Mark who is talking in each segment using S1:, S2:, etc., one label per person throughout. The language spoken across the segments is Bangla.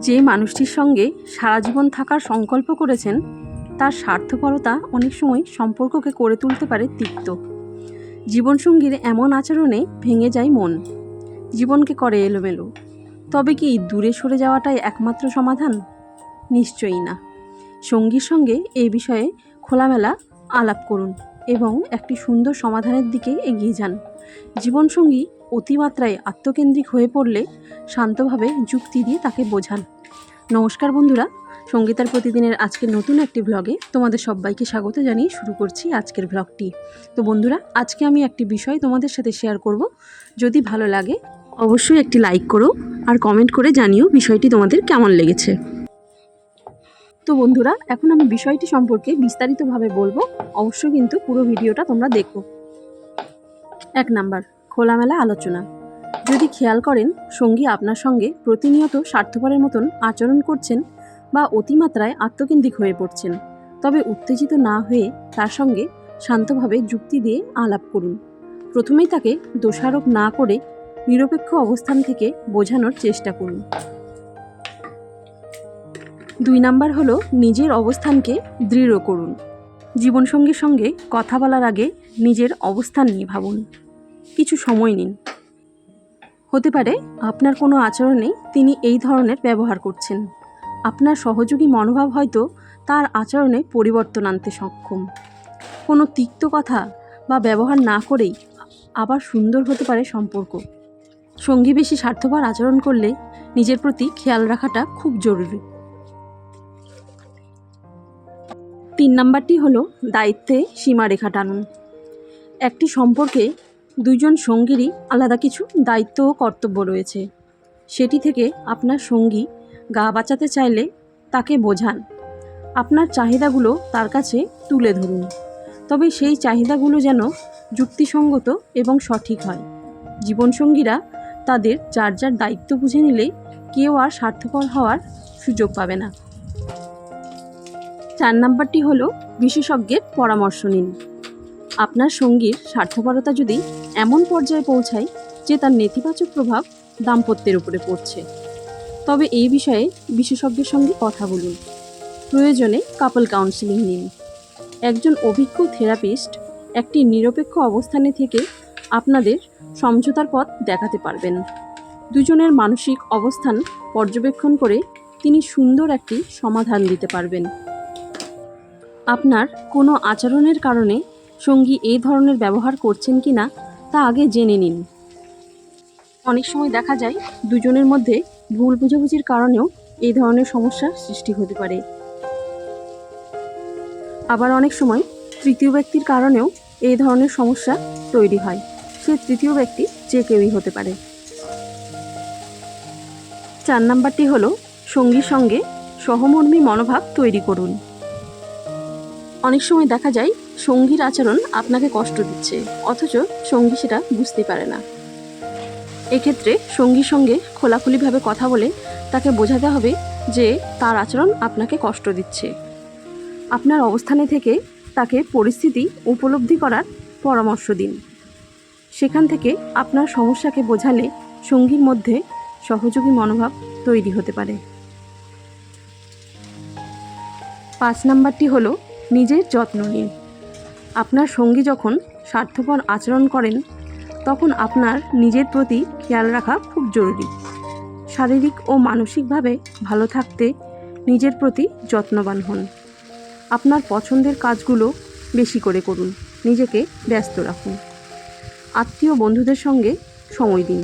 S1: যে মানুষটির সঙ্গে সারা জীবন থাকার সংকল্প করেছেন, তার স্বার্থপরতা অনেক সময় সম্পর্ককে করে তুলতে পারে তিক্ত। জীবনসঙ্গীর এমন আচরণে ভেঙে যায় মন। জীবনকে করে এলোমেলো। তবে কি দূরে সরে যাওয়াটাই একমাত্র সমাধান? নিশ্চয়ই না। সঙ্গীর সঙ্গে এই বিষয়ে খোলামেলা আলাপ করুন এবং একটি সুন্দর সমাধানের দিকে এগিয়ে যান। জীবনসঙ্গী অতিমাত্রায় আত্মকেন্দ্রিক হয়ে পড়লে শান্তভাবে যুক্তি দিয়ে তাকে বোঝান। নমস্কার বন্ধুরা, সঙ্গীতার প্রতিদিনের আজকের নতুন একটি ব্লগে তোমাদের সবাইকে স্বাগত জানিয়ে শুরু করছি আজকের ব্লগটি তো বন্ধুরা, আজকে আমি একটি বিষয় তোমাদের সাথে শেয়ার করব। যদি ভালো লাগে, অবশ্যই একটি লাইক করো আর কমেন্ট করে জানিও বিষয়টি তোমাদের কেমন লেগেছে। তো বন্ধুরা, এখন আমি বিষয়টি সম্পর্কে বিস্তারিতভাবে বলব। অবশ্যই কিন্তু পুরো ভিডিওটা তোমরা দেখো। এক নাম্বার খোলামেলা আলোচনা। যদি খেয়াল করেন, সঙ্গী আপনার সঙ্গে প্রতিনিয়ত স্বার্থপরের মতন আচরণ করছেন বা অতিমাত্রায় আত্মকেন্দ্রিক হয়ে পড়ছেন, তবে উত্তেজিত না হয়ে তার সঙ্গে শান্তভাবে যুক্তি দিয়ে আলাপ করুন। প্রথমেই তাকে দোষারোপ না করে নিরপেক্ষ অবস্থান থেকে বোঝানোর চেষ্টা করুন। দুই নাম্বার হলো নিজের অবস্থানকে দৃঢ় করুন। জীবনসঙ্গীর সঙ্গে কথা বলার আগে নিজের অবস্থান নিয়ে ভাবুন। কিছু সময় নিন। হতে পারে আপনার কোনো আচরণে তিনি এই ধরনের ব্যবহার করছেন। আপনার সহযোগী মনোভাব হয়তো তার আচরণে পরিবর্তন আনতে সক্ষম। কোনো তিক্ত কথা বা ব্যবহার না করেই আবার সুন্দর হতে পারে সম্পর্ক। সঙ্গী বেশি স্বার্থপর আচরণ করলে নিজের প্রতি খেয়াল রাখাটা খুব জরুরি। তিন নাম্বারটি হলো দায়িত্বে সীমারেখা টানুন। একটি সম্পর্কে দুইজন সঙ্গীরই আলাদা কিছু দায়িত্ব ও কর্তব্য রয়েছে। সেটি থেকে আপনার সঙ্গী গা বাঁচাতে চাইলে তাকে বোঝান। আপনার চাহিদাগুলো তার কাছে তুলে ধরুন। তবে সেই চাহিদাগুলো যেন যুক্তিসঙ্গত এবং সঠিক হয়। জীবনসঙ্গীরা তাদের যার যার দায়িত্ব বুঝে নিলে কেউ আর স্বার্থপর হওয়ার সুযোগ পাবে না। চার নাম্বারটি হলো, বিশেষজ্ঞের পরামর্শ নিন। আপনার সঙ্গীর স্বার্থপরতা যদি এমন পর্যায়ে পৌঁছায় যে তার নেতিবাচক প্রভাব দাম্পত্যের উপরে পড়ছে। তবে এই বিষয়ে বিশেষজ্ঞের সঙ্গে কথা বলুন। প্রয়োজনে কাপল কাউন্সিলিং নিন। একজন অভিজ্ঞ থেরাপিস্ট একটি নিরপেক্ষ অবস্থানে থেকে আপনাদের সমঝোতার পথ দেখাতে পারবেন। দুজনের মানসিক অবস্থান পর্যবেক্ষণ করে তিনি সুন্দর একটি সমাধান দিতে পারবেন। আপনার কোনো আচরণের কারণে সঙ্গী এই ধরনের ব্যবহার করছেন কি না তা আগে জেনে নিন। অনেক সময় দেখা যায়, দুজনের মধ্যে ভুল বুঝাবুঝির কারণেও এই ধরনের সমস্যার সৃষ্টি হতে পারে। আবার অনেক সময় তৃতীয় ব্যক্তির কারণেও এই ধরনের সমস্যা তৈরি হয়। সে তৃতীয় ব্যক্তি যে কেউই হতে পারে। চার নাম্বারটি হলো সঙ্গীর সঙ্গে সহমর্মী মনোভাব তৈরি করুন। অনেক সময় দেখা যায় সঙ্গীর আচরণ আপনাকে কষ্ট দিচ্ছে, অথচ সঙ্গী সেটা বুঝতে পারে না। এক্ষেত্রে সঙ্গীর সঙ্গে খোলাখুলিভাবে কথা বলে তাকে বোঝাতে হবে যে তার আচরণ আপনাকে কষ্ট দিচ্ছে। আপনার অবস্থানে থেকে তাকে পরিস্থিতি উপলব্ধি করার পরামর্শ দিন। সেখান থেকে আপনার সমস্যাকে বোঝালে সঙ্গীর মধ্যে সহযোগী মনোভাব তৈরি হতে পারে। পাঁচ নাম্বারটি হলো নিজের যত্ন নিন। আপনার সঙ্গী যখন স্বার্থপর আচরণ করেন, তখন আপনার নিজের প্রতি খেয়াল রাখা খুব জরুরি। শারীরিক ও মানসিকভাবে ভালো থাকতে নিজের প্রতি যত্নবান হন। আপনার পছন্দের কাজগুলো বেশি করে করুন, নিজেকে ব্যস্ত রাখুন। আত্মীয় বন্ধুদের সঙ্গে সময় দিন।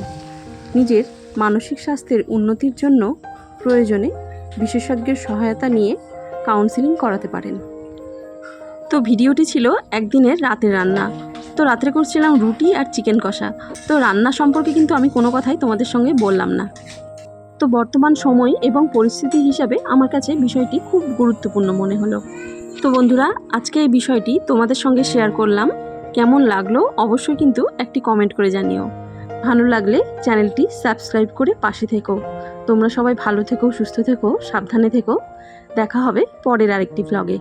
S1: নিজের মানসিক স্বাস্থ্যের উন্নতির জন্য প্রয়োজনে বিশেষজ্ঞের সহায়তা নিয়ে কাউন্সিলিং করাতে পারেন। তো ভিডিওটি ছিল একদিনের রাতের রান্না। তো রাত্রে করছিলাম রুটি আর চিকেন কষা। তো রান্না সম্পর্কে কিন্তু আমি কোনো কথাই তোমাদের সঙ্গে বললাম না। তো বর্তমান সময় এবং পরিস্থিতি হিসাবে আমার কাছে বিষয়টি খুব গুরুত্বপূর্ণ মনে হলো। তো বন্ধুরা, আজকে এই বিষয়টি তোমাদের সঙ্গে শেয়ার করলাম। কেমন লাগল অবশ্যই কিন্তু একটি কমেন্ট করে জানিও। ভালো লাগলে চ্যানেলটি সাবস্ক্রাইব করে পাশে থেকো। তোমরা সবাই ভালো থেকো, সুস্থ থেকো, সাবধানে থেকো। দেখা হবে পরের আরেকটি ভ্লগে